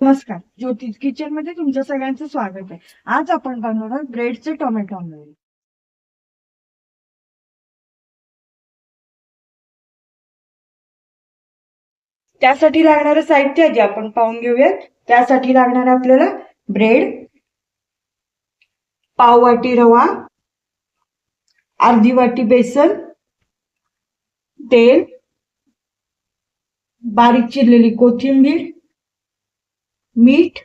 नमस्कार. ज्योतिष किचनमध्ये तुमच्या सगळ्यांचं स्वागत आहे. आज आपण बनवणार ब्रेडचे टोमॅटो ऑमलेट. त्यासाठी लागणारं साहित्य जे आपण पाहून घेऊयात. त्यासाठी लागणार आपल्याला ब्रेड पाव वाटी रवा अर्धी वाटी बेसन तेल बारीक चिरलेली कोथिंबीर मीठ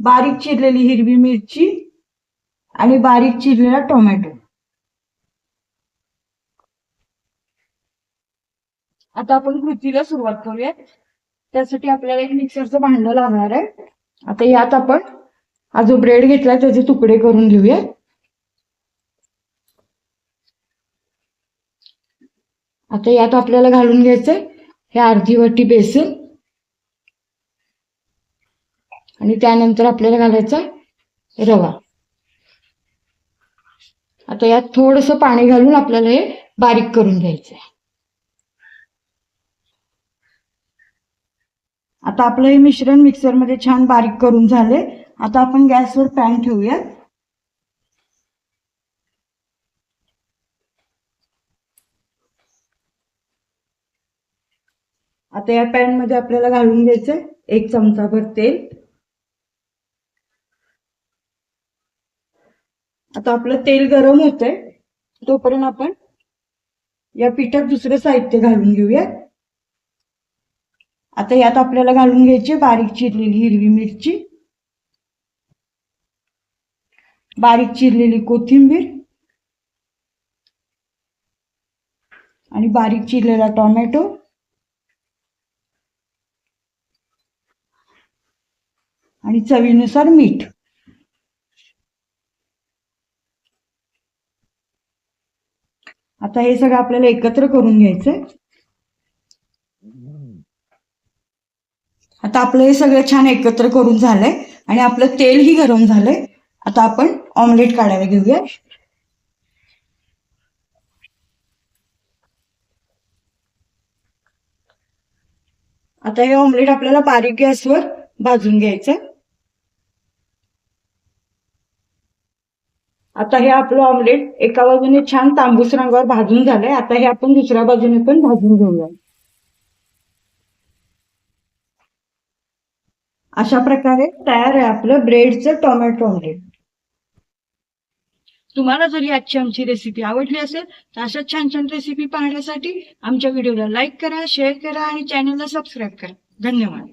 बारीक चिरलेली हिरवी मिरची आणि बारीक चिरलेला टोमॅटो. आता आपण कृतीला सुरुवात करूया. त्यासाठी आपल्याला एक मिक्सरचं भांडं लागणार आहे. आता यात आपण हा जो ब्रेड घेतलाय त्याचे तुकडे करून घेऊया. आता यात आपल्याला घालून घ्यायचंय हे अर्धी वाटी बेसन. आणि त्यानंतर आपल्याला घालायचा रवा. आता यात थोडस पाणी घालून आपल्याला हे बारीक करून घ्यायचंय आता आपलं हे मिश्रण मिक्सरमध्ये छान बारीक करून झाले आता आपण गॅसवर पॅन ठेवूया आता या पॅनमध्ये आपल्याला घालून घ्यायचं एक चमचाभर तेल. आता आपलं तेल गरम होतंय तोपर्यंत आपण या पिठात दुसरं साहित्य घालून घेऊया. आता यात आपल्याला घालून घ्यायची बारीक चिरलेली हिरवी मिरची बारीक चिरलेली कोथिंबीर आणि बारीक चिरलेला टोमॅटो. आणि चवीनुसार मीठ. आता हे सगळं आपल्याला एकत्र करून घ्यायचंय. आता आपलं हे सगळं छान एकत्र करून झालंय आणि आपलं तेलही गरम झालंय. आता आपण ऑमलेट काढायला घेऊया. आता हे ऑमलेट आपल्याला बारीक गॅसवर भाजून घ्यायचं आता हे आपलं ऑमलेट एका बाजूने छान तांबूस रंगावर भाजून झालंय. आता हे आपण दुसऱ्या बाजूने पण भाजून घेऊया. अशा प्रकारे तयार आहे आपलं ब्रेडचं टोमॅटो ऑमलेट तुम्हाला जरी आजची आमची रेसिपी आवडली असेल तर अशा छान छान रेसिपी पाहण्यासाठी आमच्या व्हिडिओला लाईक करा शेअर करा आणि चॅनलला सबस्क्राईब करा. धन्यवाद.